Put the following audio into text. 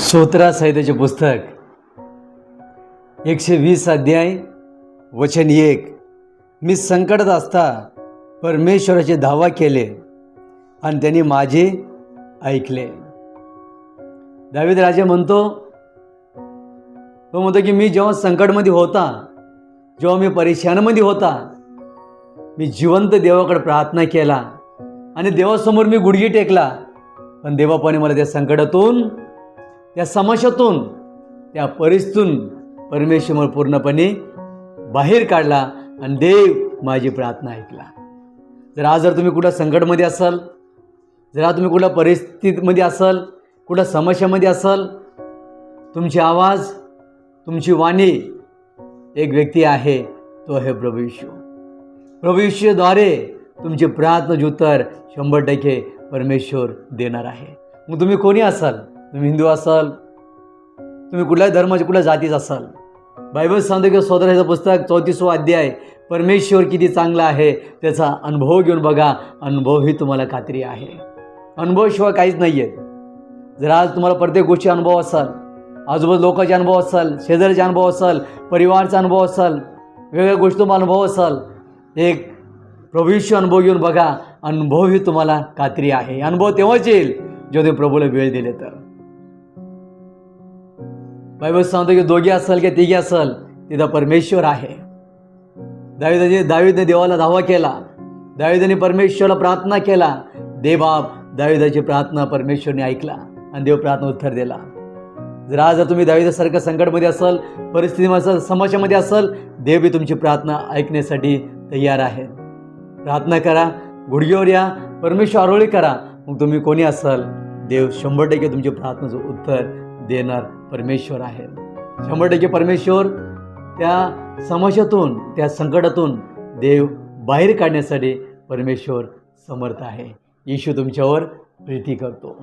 सोत्रा साहित्याचे पुस्तक. एकशे वीस अध्याय वचन एक. मी संकटात असता परमेश्वराचे धावा केले आणि त्यांनी माझे ऐकले. दावीद राजा म्हणतो तो म्हणतो की मी जेव्हा संकटमध्ये होता जेव्हा मी परेशानमध्ये होता मी जिवंत देवाकडे प्रार्थना केला आणि देवासमोर मी गुडघे टेकला पण देवापाने मला त्या संकटातून त्या समाशातून त्या परिस्थितीतून परमेश्वर पूर्णपणे बाहेर काढला आणि देव माझी प्रार्थना ऐकला. जर आज जर तुम्ही कुठल्या संकटमध्ये असाल जर आज तुम्ही कुठल्या परिस्थितीमध्ये असाल कुठल्या समस्यामध्ये असाल तुमची आवाज तुमची वाणी एक व्यक्ती आहे तो आहे प्रभू येशू. प्रभू तुमची प्रार्थना उत्तर शंभर टक्के परमेश्वर देणार आहे. मग तुम्ही कोणी असाल? तुम्ही हिंदू असाल तुम्ही कुठल्याही धर्माचे कुठल्या जातीचं असाल बायबल सांगतो की स्वतःचं पुस्तक चौतीसवा अध्याय परमेश्वर किती चांगला आहे त्याचा अनुभव घेऊन बघा अनुभव ही तुम्हाला खात्री आहे. अनुभवाशिवाय काहीच नाही आहेत जर आज तुम्हाला प्रत्येक गोष्टी अनुभव असाल आजूबाजू लोकांचे अनुभव असाल शेजारीचे अनुभव असाल परिवारचा अनुभव असाल वेगवेगळ्या गोष्टी तुम्हाला अनुभव असाल एक प्रभूशी अनुभव घेऊन बघा अनुभव ही तुम्हाला खात्री आहे. अनुभव तेव्हाच येईल जेव्हा तुम्ही प्रभूला वेळ दिले तर. बायबल सांगतो की दोघे असाल किंवा तिघे असाल तिथं परमेश्वर आहे. दाविदाने दाविदने देवाला धावा केला. दाविदाने परमेश्वरला प्रार्थना केला. देवबाप दाविदाची प्रार्थना परमेश्वरने ऐकला आणि देव प्रार्थना उत्तर दिला. जर आज जर तुम्ही दाविदासारखं संकटमध्ये असाल परिस्थितीमध्ये असाल समाजामध्ये असाल देवी तुमची प्रार्थना ऐकण्यासाठी तयार आहे. प्रार्थना करा गुडघ्यावर या परमेश्वर आरोळी करा. मग तुम्ही कोणी असाल देव शंभर टक्के तुमची प्रार्थनाचं उत्तर देणार परमेश्वर आहे. शंभर टक्के परमेश्वर त्या समाजातून त्या संकटातून देव बाहेर काढण्यासाठी परमेश्वर समर्थ आहे. येशू तुमच्यावर प्रीती करतो.